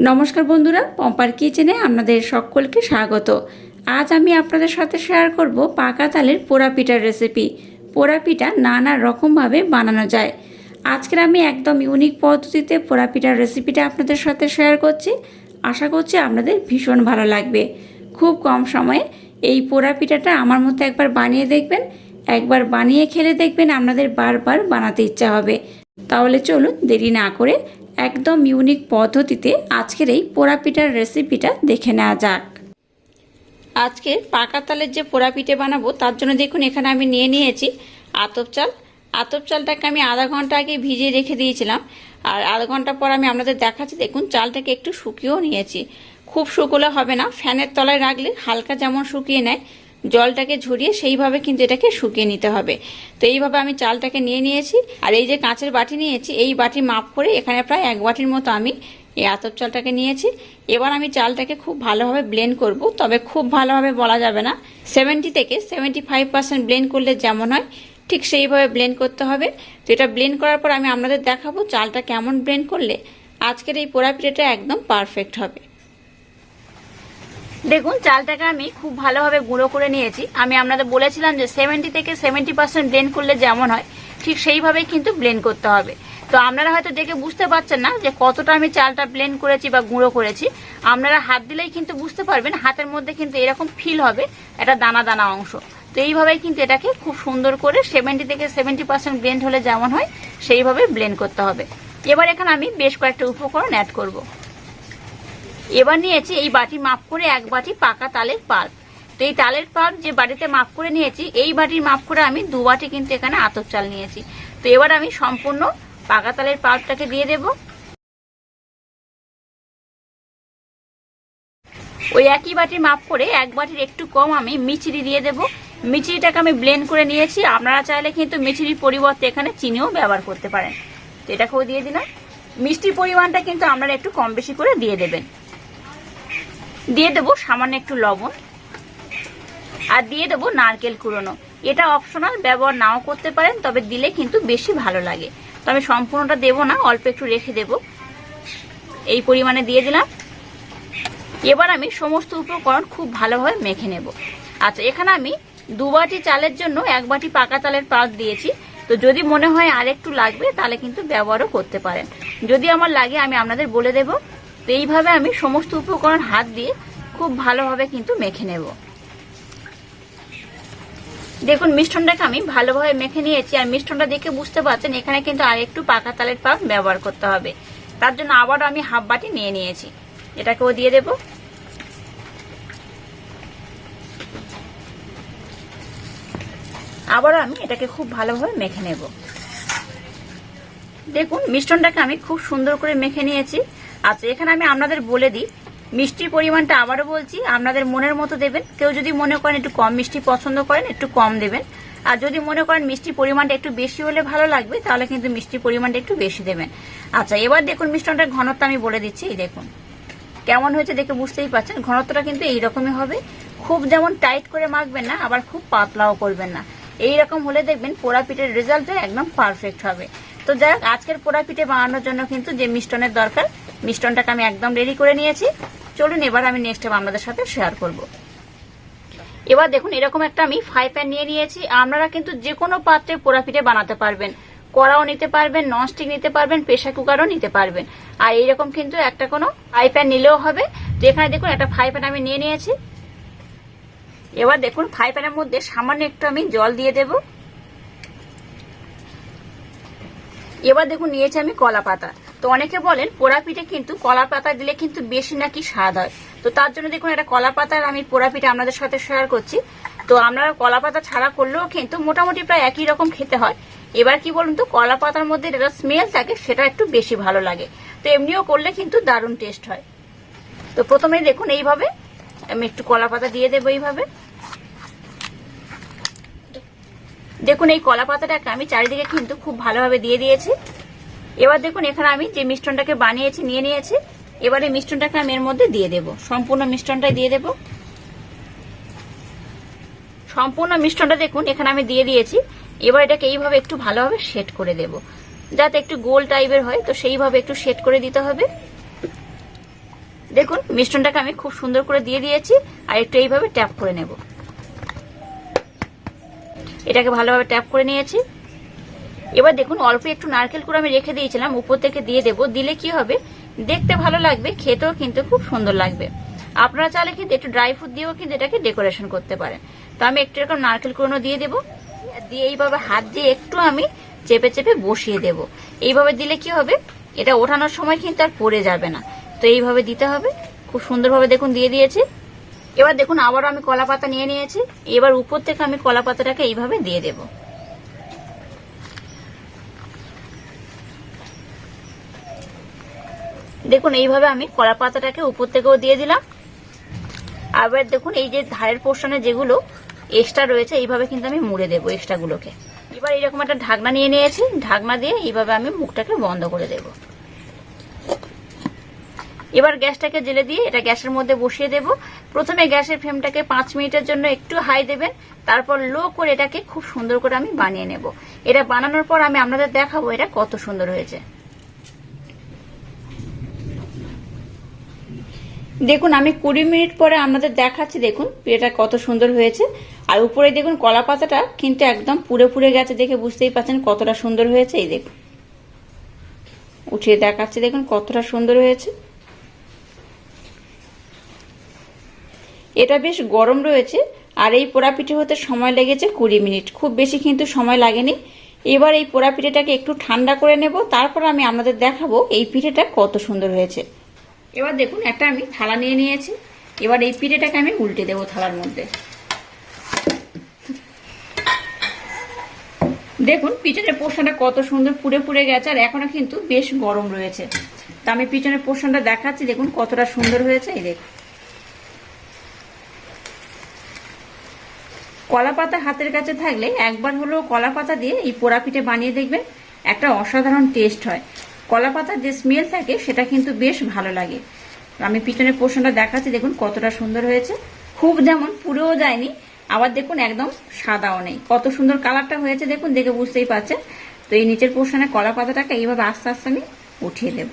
নমস্কার বন্ধুরা, পম্পার কিচেনে আপনাদের সকলকে স্বাগত। আজ আমি আপনাদের সাথে শেয়ার করব পাকা তালের পোড়া পিঠার রেসিপি পোড়া পিঠা নানা রকমভাবে বানানো যায়। আজকের আমি একদম ইউনিক পদ্ধতিতে পোড়া পিঠার রেসিপিটা আপনাদের সাথে শেয়ার করছি। আশা করছি আপনাদের ভীষণ ভালো লাগবে। খুব কম সময়ে এই পোড়া পিঠাটা আমার মতো একবার বানিয়ে দেখবেন। একবার বানিয়ে খেলে দেখবেন আপনাদের বারবার বানাতে ইচ্ছা হবে। তাহলে চলুন দেরি না করে একদম ইউনিক পদ্ধতিতে আজকের এই পোড়া পিঠার রেসিপিটা দেখে নেওয়া যাক। আজকে পাকা তালের যে পোড়া পিঠে বানাবো, তার জন্য দেখুন এখানে আমি নিয়ে নিয়েছি আতপ চাল। আতপ চালটাকে আমি আধা ঘণ্টা আগে ভিজিয়ে রেখে দিয়েছিলাম। আর আধা ঘণ্টা পর আমি আপনাদের দেখাচ্ছি, দেখুন চালটাকে একটু শুকিয়েও নিয়েছি। খুব শুকোলে হবে না, ফ্যানের তলায় রাখলে হালকা যেমন শুকিয়ে নেয় জলটাকে ঝরিয়ে সেইভাবে কিন্তু এটাকে শুকিয়ে নিতে হবে। তো এইভাবে আমি চালটাকে নিয়ে নিয়েছি। আর এই যে কাঁচের বাটি নিয়েছি, এই বাটি মাপ করে এখানে প্রায় এক বাটির মতো আমি এই আতপ চালটাকে নিয়েছি। এবার আমি চালটাকে খুব ভালোভাবে ব্লেন্ড করব। তবে খুব ভালোভাবে বলা যাবে না। সেভেন্টি থেকে সেভেন্টি ফাইভ পার্সেন্ট ব্লেন্ড করলে যেমন হয়, ঠিক সেইভাবে ব্লেন্ড করতে হবে। তো এটা ব্লেন্ড করার পর আমি আপনাদের দেখাবো চালটা কেমন ব্লেন্ড করলে আজকের এই পোড়া পিঠাটা একদম পারফেক্ট হবে। দেখুন, চালটাকে আমি খুব ভালোভাবে গুঁড়ো করে নিয়েছি। আমি আপনাদের বলেছিলাম যে সেভেন্টি থেকে সেভেন্টি পার্সেন্ট ব্লেন্ড করলে যেমন হয়, ঠিক সেইভাবেই কিন্তু ব্লেন্ড করতে হবে। তো আপনারা হয়তো দেখে বুঝতে পারছেন না যে কতটা আমি চালটা ব্লেন্ড করেছি বা গুঁড়ো করেছি। আপনারা হাত দিলেই কিন্তু বুঝতে পারবেন, হাতের মধ্যে কিন্তু এরকম ফিল হবে একটা দানা দানা অংশ। তো এইভাবেই কিন্তু এটাকে খুব সুন্দর করে সেভেন্টি থেকে সেভেন্টি পার্সেন্ট ব্লেন্ড হলে যেমন হয়, সেইভাবে ব্লেন্ড করতে হবে। এবার এখানে আমি বেশ কয়েকটা উপকরণ অ্যাড করব। এবার নিয়েছি এই বাটি মাপ করে এক বাটি পাকা তালের পাল্প তো এই তালের পাল্প যে বাটিতে মাপ করে নিয়েছি, এই বাটির মাপ করে আমি দু বাটি কিন্তু এখানে আতপ চাল নিয়েছি। তো এবার আমি সম্পূর্ণ পাকা তালের পাল্পটাকে দিয়ে দেব। ওই একই বাটির মাপ করে এক বাটির একটু কম আমি মিচিরি দিয়ে দেব। মিচিরিটাকে আমি ব্লেন্ড করে নিয়েছি। আপনারা চাইলে কিন্তু মিচিরির পরিবর্তে এখানে চিনিও ব্যবহার করতে পারেন। তো এটাকেও দিয়ে দিলাম। মিষ্টির পরিমাণটা কিন্তু আপনারা একটু কম বেশি করে দিয়ে দেবেন। দিয়ে দেবো সামান্য একটু লবণ। আর দিয়ে দেবো নারকেল কুড়োনো। এটা অপশনাল ব্যবহার নাও করতে পারেন, তবে দিলে কিন্তু বেশি ভালো লাগে। তবে সম্পূর্ণটা দেব না, অল্প একটু রেখে দেব। এই পরিমাণে দিয়ে দিলাম। এবার আমি সমস্ত উপকরণ খুব ভালোভাবে মেখে নেব। আচ্ছা এখানে আমি দু বাটি চালের জন্য এক বাটি পাকা চালের পাক দিয়েছি। তো যদি মনে হয় আর একটু লাগবে, তাহলে কিন্তু ব্যবহারও করতে পারেন। যদি আমার লাগে, আমি আপনাদের বলে দেবো। তো এইভাবে আমি সমস্ত উপকরণ হাত দিয়ে খুব ভালোভাবে কিন্তু মেখে নেব। দেখুন মিষ্টনটাকে আমি ভালোভাবে মেখে নিয়েছি। আর মিষ্টনটা দেখে বুঝতে পারছেন, এখানে কিন্তু আর একটু পাকা তালের পাক ব্যবহার করতে হবে। তার জন্য আবারও আমি হাফ বাটি নিয়ে নিয়েছি। এটাকেও দিয়ে দেব। আবারও আমি এটাকে খুব ভালোভাবে মেখে নেব। দেখুন মিষ্টনটাকে আমি খুব সুন্দর করে মেখে নিয়েছি। আচ্ছা এখানে আমি আপনাদের বলে দিই, মিষ্টির পরিমাণটা আবারও বলছি, আপনাদের মনের মতো দেবেন। কেউ যদি মনে করেন একটু কম মিষ্টি পছন্দ করেন, একটু কম দেবেন। আর যদি মনে করেন মিষ্টির পরিমাণটা একটু বেশি হলে ভালো লাগবে, তাহলে কিন্তু মিষ্টির পরিমাণটা একটু বেশি দেবেন। আচ্ছা এবার দেখুন মিষ্টনটার ঘনত্ব আমি বলে দিচ্ছি, এই দেখুন। কেমন হয়েছে দেখে বুঝতেই পারছেন ঘনত্বটা কিন্তু এইরকমই হবে। খুব যেমন টাইট করে মাখবেন না, আবার খুব পাতলাও করবেন না। এই রকম হলে দেখবেন পোড়া পিঠের রেজাল্টটা একদম পারফেক্ট হবে। তো যাই হোক, আজকের পোড়া পিঠে বানানোর জন্য কিন্তু যে মিষ্টনের দরকার মিষ্টনটাকে আমি একদম রেডি করে নিয়েছি। চলুন, এবার আমি নেক্সট টাইম আপনাদের সাথে শেয়ার করব। এবার দেখুন, এরকম একটা আমি ফ্রাই প্যান নিয়ে নিয়েছি। আপনারা কিন্তু যে কোনো পাত্রে পোড়া পিঠে বানাতে পারবেন। কড়াও নিতে পারবেন ননস্টিক নিতে পারবেন প্রেশার কুকারও নিতে পারবেন। আর এইরকম কিন্তু একটা কোনো ফ্রাই প্যান নিলেও হবে। তো এখানে দেখুন, একটা ফ্রাই প্যান আমি নিয়ে নিয়েছি। এবার দেখুন ফ্রাই প্যানের মধ্যে সামান্য একটু আমি জল দিয়ে দেবো। এবার দেখুন নিয়েছি আমি কলা পাতা। তো অনেকে বলেন পোড়া পিঠে কিন্তু কলা পাতা দিলে কিন্তু বেশি নাকি স্বাদ হয়। তো তার জন্য দেখুন একটা কলা পাতার আমি পোড়া পিঠে আপনাদের সাথে শেয়ার করছি। তো আমরা কলা পাতা ছাড়া করলেও কিন্তু মোটামুটি প্রায় একই রকম খেতে হয়। এবার কি বলুন তো, কলা পাতার মধ্যে যেটা স্মেল থাকে, সেটা একটু বেশি ভালো লাগে। তো এমনিও করলে কিন্তু দারুণ টেস্ট হয়। তো প্রথমে দেখুন এইভাবে, আমি একটু কলা পাতা দিয়ে দেবো এইভাবে। দেখুন, এই কলা পাতাটাকে আমি চারিদিকে কিন্তু খুব ভালোভাবে দিয়ে দিয়েছি। এবার দেখুন, এখানে আমি যে মিষ্টনটাকে বানিয়েছি, নিয়ে নিয়েছি, এবারে মিষ্টনটাকে আমি এর মধ্যে দিয়ে দেব। সম্পূর্ণ মিষ্টনটাই দিয়ে দেব। সম্পূর্ণ মিষ্টনটা দেখুন, এখানে আমি দিয়ে দিয়েছি। এবার এটাকে এইভাবে একটু ভালোভাবে সেট করে দেব। যাতে একটু গোল টাইপের হয়, তো সেইভাবে একটু সেট করে দিতে হবে। দেখুন মিশ্রণটাকে আমি খুব সুন্দর করে দিয়ে দিয়েছি, আর একটু এইভাবে ট্যাপ করে নেব। এটাকে ভালোভাবে ট্যাপ করে নিয়েছি। এবার দেখুন, অল্প একটু নারকেল করে আমি রেখে দিয়েছিলাম, উপর থেকে দিয়ে দেব। দিলে কি হবে? দেখতে ভালো লাগবে, খেতেও কিন্তু খুব সুন্দর লাগবে। আপনারা চাইলে কিন্তু একটু ড্রাই ফ্রুট দিয়েও কিন্তু এটাকে ডেকোরেশন করতে পারেন। তো আমি একটু এরকম নারকেল কুড়নো দিয়ে দেবো। দিয়ে এইভাবে হাত দিয়ে একটু আমি চেপে চেপে বসিয়ে দেব। এইভাবে দিলে কি হবে? এটা ওঠানোর সময় কিন্তু আর পড়ে যাবে না। তো এইভাবে দিতে হবে। খুব সুন্দরভাবে দেখুন দিয়ে দিয়েছি। এবার দেখুন আবারও আমি কলা পাতা নিয়ে নিয়েছি। এবার উপর থেকে আমি কলা পাতাটাকে এইভাবে দিয়ে দেবো। দেখুন, এইভাবে আমি কলা পাতাটাকে উপর থেকেও দিয়ে দিলাম। আবার দেখুন, এই যে ধারের পোর্শনে যেগুলো এক্সট্রা রয়েছে, এইভাবে কিন্তু আমি মুড়ে দেবো এক্সট্রা গুলোকে। এবার এরকম একটা ঢাকনা নিয়ে নিয়েছি। ঢাকনা দিয়ে এইভাবে আমি মুখটাকে বন্ধ করে দেব। এবার গ্যাসটাকে জেলে দিয়ে এটা গ্যাসের মধ্যে বসিয়ে দেব। প্রথমে গ্যাসের ফ্লেমটাকে পাঁচ মিনিটের জন্য একটু হাই দেবেন, তারপর লো করে এটাকে খুব সুন্দর করে আমি বানিয়ে নেব। এটা বানানোর পর আমি আপনাদের দেখাবো এটা কত সুন্দর হয়েছে। দেখুন, আমি কুড়ি মিনিট পরে আপনাদের দেখাচ্ছি, দেখুন, এটা কত সুন্দর হয়েছে। আর উপরে দেখুন, কলা পাতাটা কিন্তু একদম পুড়ে পুড়ে গেছে দেখে বুঝতেই পারছেন কতটা সুন্দর হয়েছে, এই দেখুন। উঠিয়ে দেখাচ্ছি, দেখুন, কতটা সুন্দর হয়েছে। এটা বেশ গরম রয়েছে, আর এই পোড়া পিঠে হতে সময় লেগেছে কুড়ি মিনিট। খুব বেশি কিন্তু সময় লাগেনি। এবার এই পোড়া পিঠেটাকে একটু ঠান্ডা করে নেব, তারপর আমি আপনাদের দেখাবো এই পিঠেটা কত সুন্দর হয়েছে। এবার দেখুন, একটা আমি থালা নিয়ে নিয়েছি। এবার এই পিঠেটাকে আমি উল্টে দেবো থালার মধ্যে। দেখুন পিছনের পোর্শনটা কত সুন্দর পুড়ে পুড়ে গেছে, আর এখনও কিন্তু বেশ গরম রয়েছে। তা আমি পিছনের পোর্শনটা দেখাচ্ছি, দেখুন কতটা সুন্দর হয়েছে, এই দেখুন। কলা পাতা হাতের কাছে থাকলে একবার হলেও কলা পাতা দিয়ে এই পোড়া পিঠে বানিয়ে দেখবেন, একটা অসাধারণ টেস্ট হয়। কলা পাতার যে স্মেল থাকে, সেটা কিন্তু বেশ ভালো লাগে। আমি পিছনের পোর্শনটা দেখাচ্ছি, দেখুন কতটা সুন্দর হয়েছে। খুব যেমন পুরেও যায়নি, আবার দেখুন একদম সাদাও নেই। কত সুন্দর কালারটা হয়েছে, দেখুন, দেখে বুঝতেই পারছেন। তো এই নিচের পোর্শনে কলা পাতাটাকে এইভাবে আস্তে আস্তে আমি উঠিয়ে দেব।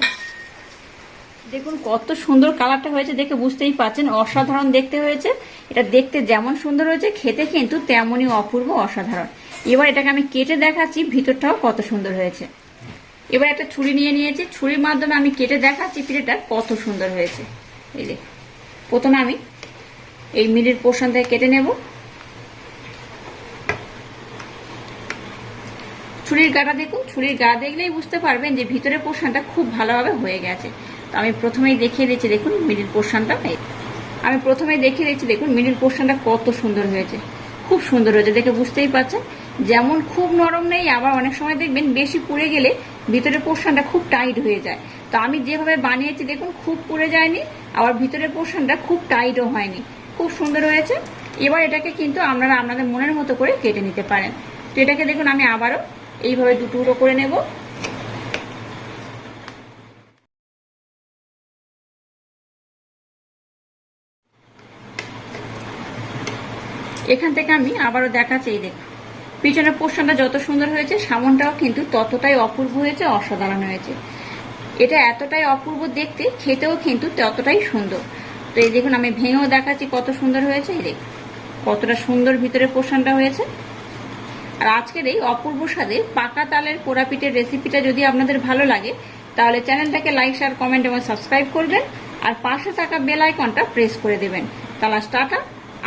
দেখুন, কত সুন্দর কালারটা হয়েছে দেখে বুঝতেই পারছেন অসাধারণ দেখতে হয়েছে। এটা দেখতে যেমন সুন্দর হয়েছে, খেতে কিন্তু তেমনই অপূর্ব অসাধারণ। এবার এটাকে আমি কেটে দেখাচ্ছি, ভিতরটাও কত সুন্দর হয়েছে। এবার একটা ছুরি নিয়ে নিয়েছি, ছুরির মাধ্যমে আমি কেটে দেখাচ্ছি পিঠেটা, কত সুন্দর হয়েছে। এই যে, প্রথমে আমি এই মিডির পোর্শন থেকে কেটে নেব। ছুরির গাটা দেখুন, ছুরির গা দেখলেই বুঝতে পারবেন যে ভিতরের পোর্শনটা খুব ভালোভাবে হয়ে গেছে। তো আমি প্রথমেই দেখিয়ে দিচ্ছি, দেখুন মিডিল পোর্শনটা আমি প্রথমেই দেখিয়ে দিচ্ছি, দেখুন মিডিল পোর্শনটা কত সুন্দর হয়েছে। খুব সুন্দর হয়েছে, দেখে বুঝতেই পারছেন। যেমন খুব নরম নেই, আবার অনেক সময় দেখবেন বেশি পুড়ে গেলে ভিতরের পোর্শনটা খুব টাইট হয়ে যায়। তো আমি যেভাবে বানিয়েছি, দেখুন, খুব পুড়ে যায়নি, আবার ভিতরের পোর্শনটা খুব টাইটও হয়নি। খুব সুন্দর হয়েছে। এবার এটাকে কিন্তু আপনারা আপনাদের মনের মতো করে কেটে নিতে পারেন। তো এটাকে দেখুন, আমি আবারও এইভাবে দুটুকরো করে নেব। এখান থেকে আমি আবারও দেখাচ্ছি, এই দেখুন। পিছনের পোর্শনটা যত সুন্দর হয়েছে, সামনটাও কিন্তু ততটাই অপূর্ব হয়েছে, অসাধারণ হয়েছে। এটা এতটাই অপূর্ব দেখতে, খেতেও কিন্তু ততটাই সুন্দর। তো এই দেখুন, আমি ভেঙেও দেখাচ্ছি কত সুন্দর হয়েছে, এই দেখুন। কতটা সুন্দর ভিতরে পোর্শনটা হয়েছে। আর আজকের এই অপূর্ব স্বাদে পাকা তালের পোড়াপিঠের রেসিপিটা যদি আপনাদের ভালো লাগে, তাহলে চ্যানেলটাকে লাইক, শেয়ার, কমেন্ট এবং সাবস্ক্রাইব করবেন। আর পাশে থাকা বেল আইকনটা প্রেস করে দেবেন। তাহলে স্টার্টার